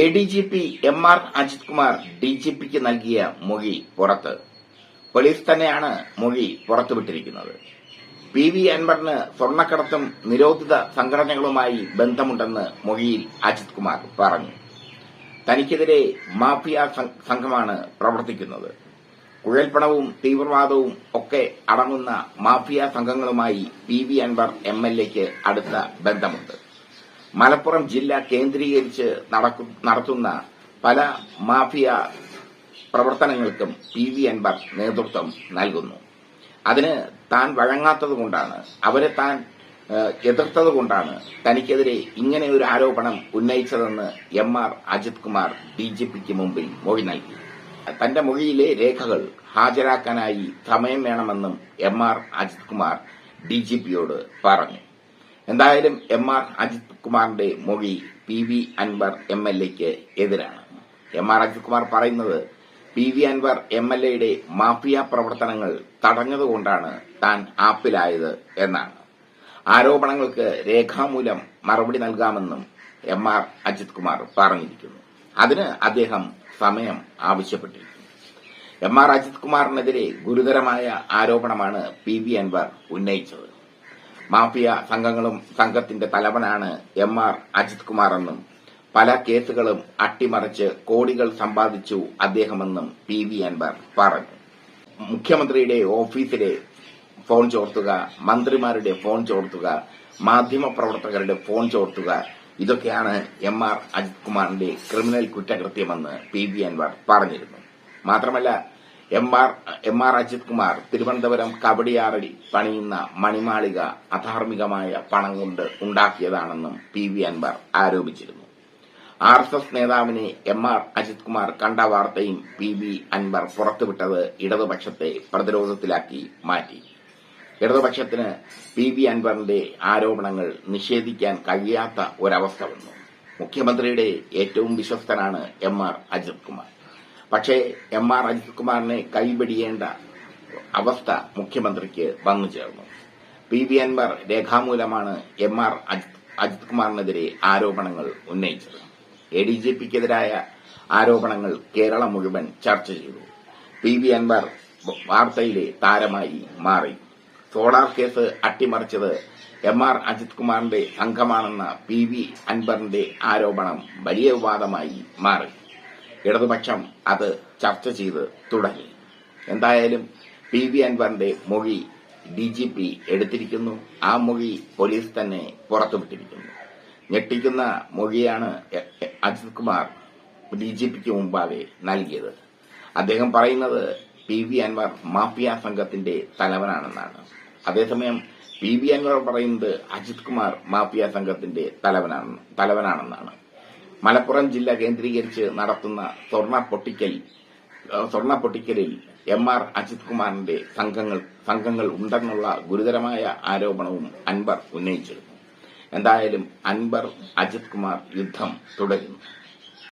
A D G P M R Ajith Kumar D G പിക്ക് നൽകിയ മൊഴി പുറത്ത്. Police തന്നെയാണ് മൊഴി പുറത്തുവിട്ടിരിക്കുന്നത്. പി വി അൻവറിന് സ്വർണക്കടത്തും നിരോധിത സംഘടനകളുമായി ബന്ധമുണ്ടെന്ന് മൊഴിയിൽ അജിത് കുമാർ പറഞ്ഞു. തനിക്കെതിരെ മാഫിയ സംഘമാണ് പ്രവർത്തിക്കുന്നത്. കുഴൽപ്പണവും തീവ്രവാദവും ഒക്കെ അടങ്ങുന്ന mafia സംഘങ്ങളുമായി P V Anvar M L എക്ക് അടുത്ത ബന്ധമുണ്ട്. മലപ്പുറം ജില്ല കേന്ദ്രീകരിച്ച് നടത്തുന്ന പല മാഫിയ പ്രവർത്തനങ്ങൾക്കും പി വി അൻവർ നേതൃത്വം നൽകുന്നു. അതിന് താൻ വഴങ്ങാത്തതുകൊണ്ടാണ് അവരെ താൻ എതിർത്തതുകൊണ്ടാണ് തനിക്കെതിരെ ഇങ്ങനെ ഒരു ആരോപണം ഉന്നയിച്ചതെന്ന് M R Ajith Kumar D G പിക്ക് മുമ്പിൽ മൊഴി നൽകി. തന്റെ മൊഴിയിലെ രേഖകൾ ഹാജരാക്കാനായി സമയം വേണമെന്നും M R Ajith Kumar D G പിയോട് പറഞ്ഞു. എന്തായാലും എം ആർ അജിത് കുമാറിന്റെ മൊഴി P V Anvar M L എക്ക് എതിരാണ്. എം ആർ അജിത് കുമാർ പറയുന്നത് P V Anvar M L എയുടെ മാഫിയ പ്രവർത്തനങ്ങൾ തടഞ്ഞതുകൊണ്ടാണ് താൻ ആപ്പിലായത് എന്നാണ്. ആരോപണങ്ങൾക്ക് രേഖാമൂലം മറുപടി നൽകാമെന്നും എം ആർ അജിത് കുമാർ പറഞ്ഞിരിക്കുന്നു. അതിന് അദ്ദേഹം സമയം ആവശ്യപ്പെട്ടിരിക്കുന്നു. എം ആർ അജിത് കുമാറിനെതിരെ ഗുരുതരമായ ആരോപണമാണ് പി വി അൻവർ ഉന്നയിച്ചത്. മാഫിയ സംഘങ്ങളും സംഘത്തിന്റെ തലവനാണ് എം ആർ അജിത് കുമാർ എന്നും പല കേസുകളും അട്ടിമറിച്ച് കോടികൾ സമ്പാദിച്ചു അദ്ദേഹമെന്നും പി വി അൻവർ പറഞ്ഞു. മുഖ്യമന്ത്രിയുടെ ഓഫീസിലെ ഫോൺ ചോർത്തുക മന്ത്രിമാരുടെ ഫോൺ ചോർത്തുക മാധ്യമപ്രവർത്തകരുടെ ഫോൺ ചോർത്തുക ഇതൊക്കെയാണ് എം ആർ അജിത് കുമാറിന്റെ ക്രിമിനൽ കുറ്റകൃത്യമെന്ന് പി വി അൻവർ പറഞ്ഞിരുന്നു. മാത്രമല്ല M R M R Ajith Kumar Thiruvananthapuram കവടിയാറടി പണിയുന്ന മണിമാളിക അധാർമികമായ പണം കൊണ്ട് ഉണ്ടാക്കിയതാണെന്നും പി വി അൻവർ ആരോപിച്ചിരുന്നു. ആർ എസ് എസ് നേതാവിനെ എം ആർ അജിത് കുമാർ കണ്ട വാർത്തയും പി വി അൻവർ പുറത്തുവിട്ടത് ഇടതുപക്ഷത്തെ പ്രതിരോധത്തിലാക്കി മാറ്റി. ഇടതുപക്ഷത്തിന് പി വി അൻവറിന്റെ ആരോപണങ്ങൾ നിഷേധിക്കാൻ കഴിയാത്ത ഒരവസ്ഥ വന്നു. മുഖ്യമന്ത്രിയുടെ ഏറ്റവും വിശ്വസ്തനാണ് എം ആർ അജിത് കുമാർ. പക്ഷേ എം ആർ അജിത്കുമാറിനെ കൈപിടിയേണ്ട അവസ്ഥ മുഖ്യമന്ത്രിക്ക് വന്നു ചേർന്നു. പി വി അൻവർ രേഖാമൂലമാണ് എം ആർ അജിത് കുമാറിനെതിരെ ആരോപണങ്ങൾ ഉന്നയിച്ചത്. എ ഡി ജി പിക്കെതിരായ ആരോപണങ്ങൾ കേരളം മുഴുവൻ ചർച്ച ചെയ്തു. പി വി അൻവർ വാർത്തയിലെ താരമായി മാറി. സോളാർ കേസ് അട്ടിമറിച്ചത് എം ആർ അജിത് കുമാറിന്റെ സംഘമാണെന്ന പി വി അൻവറിന്റെ ആരോപണം വലിയ വിവാദമായി മാറി. ഇടതുപക്ഷം അത് ചർച്ച ചെയ്ത് തുടങ്ങി. എന്തായാലും പി വി അൻവറിന്റെ മൊഴി ഡി ജി പി എടുത്തിരിക്കുന്നു. ആ മൊഴി പോലീസ് തന്നെ പുറത്തുവിട്ടിരിക്കുന്നു. ഞെട്ടിക്കുന്ന മൊഴിയാണ് അജിത് കുമാർ ഡി ജി പിക്ക് മുമ്പാകെ നൽകിയത്. അദ്ദേഹം പറയുന്നത് പി വി അൻവർ മാഫിയ സംഘത്തിന്റെ തലവനാണെന്നാണ്. അതേസമയം പി വി അൻവർ പറയുന്നത് അജിത് കുമാർ മാഫിയ സംഘത്തിന്റെ തലവനാണ് തലവനാണെന്നാണ്. മലപ്പുറം ജില്ല കേന്ദ്രീകരിച്ച് നടത്തുന്ന സ്വർണ പൊട്ടിക്കൽ സ്വർണ പൊട്ടിക്കലിൽ എം ആർ അജിത് കുമാറിന്റെ സംഘങ്ങൾ സംഘങ്ങൾ ഉണ്ടെന്നുള്ള ഗുരുതരമായ ആരോപണവും അൻബർ ഉന്നയിച്ചിരുന്നു. എന്തായാലും അൻബർ അജിത് കുമാർ യുദ്ധം തുടരുന്നു.